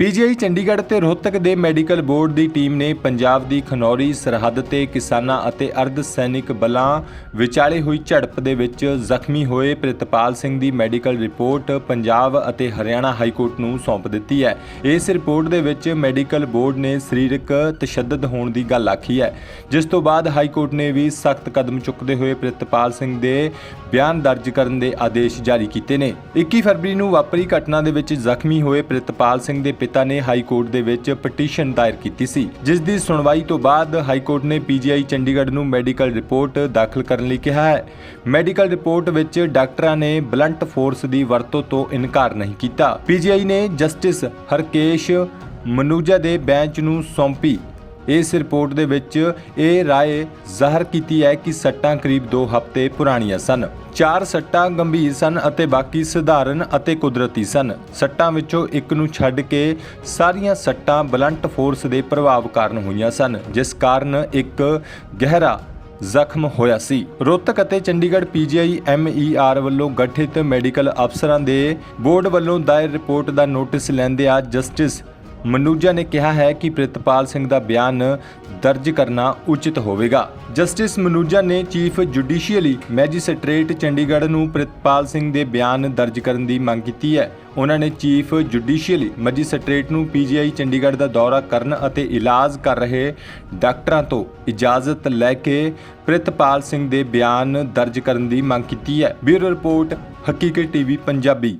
PGI Chandigarh ਤੇ ਰੋਹਤਕ ਦੇ medical board ਦੀ team ਨੇ ਪੰਜਾਬ ਦੀ ਖਨੌਰੀ, ਸਰਹੱਦ ਤੇ ਕਿਸਾਨਾਂ ਅਤੇ ਅਰਧ ਸੈਨਿਕ ਬਲਾਂ ਵਿਚਾਲੇ ਹੋਈ ਝੜਪ ਦੇ ਵਿੱਚ ਜ਼ਖਮੀ ਹੋਏ ਪ੍ਰਿਤਪਾਲ ਸਿੰਘ ਦੀ ਮੈਡੀਕਲ ਰਿਪੋਰਟ ਪੰਜਾਬ ਅਤੇ ਹਰਿਆਣਾ ਹਾਈ ਕੋਰਟ ਨੂੰ ਸੌਂਪ ਦਿੱਤੀ ਹੈ। ਇਸ ਰਿਪੋਰਟ ਦੇ ਵਿੱਚ ਮੈਡੀਕਲ ਬੋਰਡ ਨੇ ਸਰੀਰਕ ਤਸ਼ੱਦਦ ਹੋਣ ਦੀ ਗੱਲ ਆਖੀ ਹੈ। ਜਿਸ ਤੋਂ ਬਾਅਦ ਹਾਈ ਕੋਰਟ ਨੇ ਵੀ ਸਖਤ ਕਦਮ ਚੁੱਕਦੇ ਹੋਏ ਪ੍ਰਿਤਪਾਲ ਸਿੰਘ ਦੇ ਬਿਆਨ ਦਰਜ ਕਰਨ ਦੇ ਆਦੇਸ਼ ਜਾਰੀ ਕੀਤੇ ਨੇ। 21 ਫਰਵਰੀ ਨੂੰ ਵਾਪਰੀ ਘਟਨਾ ਦੇ ਵਿੱਚ ਜ਼ਖਮੀ ਹੋਏ ਪ੍ਰਿਤਪਾਲ ਸਿੰਘ ਦੇ ਪਿਤਾ ਨੇ ਹਾਈ ਕੋਰਟ ਦੇ ਵਿੱਚ ਪਟੀਸ਼ਨ ਦਾਇਰ ਕੀਤੀ ਸੀ, ਜਿਸ ਦੀ ਸੁਣਵਾਈ ਤੋਂ ਬਾਅਦ ਹਾਈ ਕੋਰਟ ਨੇ ਪੀਜੀਆਈ ਚੰਡੀਗੜ੍ਹ ਨੂੰ ਮੈਡੀਕਲ ਰਿਪੋਰਟ ਦਾਖਲ ਕਰਨ ਲਈ ਕਿਹਾ ਹੈ। ਮੈਡੀਕਲ ਰਿਪੋਰਟ ਵਿੱਚ ਡਾਕਟਰਾਂ ਨੇ ਬਲੰਟ ਫੋਰਸ ਦੀ ਵਰਤੋਂ ਤੋਂ ਇਨਕਾਰ ਨਹੀਂ ਕੀਤਾ। ਪੀਜੀਆਈ ਨੇ ਜਸਟਿਸ ਹਰਕੇਸ਼ ਮਨੂਜਾ ਦੇ ਬੈਂਚ ਨੂੰ ਸੌਂਪੀ। ਇਸ ਰਿਪੋਰਟ ਦੇ ਵਿੱਚ ਇਹ ਰਾਏ ਜ਼ਾਹਰ ਕੀਤੀ ਹੈ ਕਿ ਸੱਟਾਂ ਕਰੀਬ 2 ਹਫ਼ਤੇ ਪੁਰਾਣੀਆਂ ਸਨ। ਚਾਰ ਸੱਟਾਂ ਗੰਭੀਰ ਸਨ ਅਤੇ ਬਾਕੀ ਸਧਾਰਨ ਅਤੇ ਕੁਦਰਤੀ ਸਨ। ਸੱਟਾਂ ਵਿੱਚੋਂ ਇੱਕ ਨੂੰ ਛੱਡ ਕੇ ਸਾਰੀਆਂ ਸੱਟਾਂ ਬਲੰਟ ਫੋਰਸ ਦੇ ਪ੍ਰਭਾਵ ਕਾਰਨ ਹੋਈਆਂ ਸਨ, ਜਿਸ ਕਾਰਨ ਇੱਕ ਗਹਿਰਾ ਜ਼ਖਮ ਹੋਇਆ ਸੀ। ਰੋਤਕ ਅਤੇ ਚੰਡੀਗੜ੍ਹ ਪੀਜੀਆਈ ਐਮਈਆਰ ਵੱਲੋਂ ਗਠਿਤ ਮੈਡੀਕਲ ਅਫਸਰਾਂ ਦੇ ਬੋਰਡ ਵੱਲੋਂ ਦਾਇਰ ਰਿਪੋਰਟ ਦਾ ਨੋਟਿਸ ਲੈਂਦਿਆਂ ਜਸਟਿਸ ਮਨੂਜਾ ਨੇ ਕਿਹਾ ਹੈ ਕਿ ਪ੍ਰਿਤਪਾਲ ਸਿੰਘ ਦਾ ਬਿਆਨ ਦਰਜ ਕਰਨਾ ਉਚਿਤ ਹੋਵੇਗਾ। ਜਸਟਿਸ ਮਨੂਜਾ ਨੇ ਚੀਫ ਜੁਡੀਸ਼ੀਅਲੀ ਮੈਜਿਸਟ੍ਰੇਟ ਚੰਡੀਗੜ੍ਹ ਨੂੰ ਪ੍ਰਿਤਪਾਲ ਸਿੰਘ ਦੇ ਬਿਆਨ ਦਰਜ ਕਰਨ ਦੀ ਮੰਗ ਕੀਤੀ ਹੈ। ਉਹਨਾਂ ਨੇ ਚੀਫ ਜੁਡੀਸ਼ੀਅਲੀ ਮੈਜਿਸਟ੍ਰੇਟ ਨੂੰ ਪੀਜੀਆਈ ਚੰਡੀਗੜ੍ਹ ਦਾ ਦੌਰਾ ਕਰਨ ਅਤੇ ਇਲਾਜ ਕਰ ਰਹੇ ਡਾਕਟਰਾਂ ਤੋਂ ਇਜਾਜ਼ਤ ਲੈ ਕੇ ਪ੍ਰਿਤਪਾਲ ਸਿੰਘ ਦੇ ਬਿਆਨ ਦਰਜ ਕਰਨ ਦੀ ਮੰਗ ਕੀਤੀ ਹੈ। Bureau report, Haqeeqat TV, Punjabi.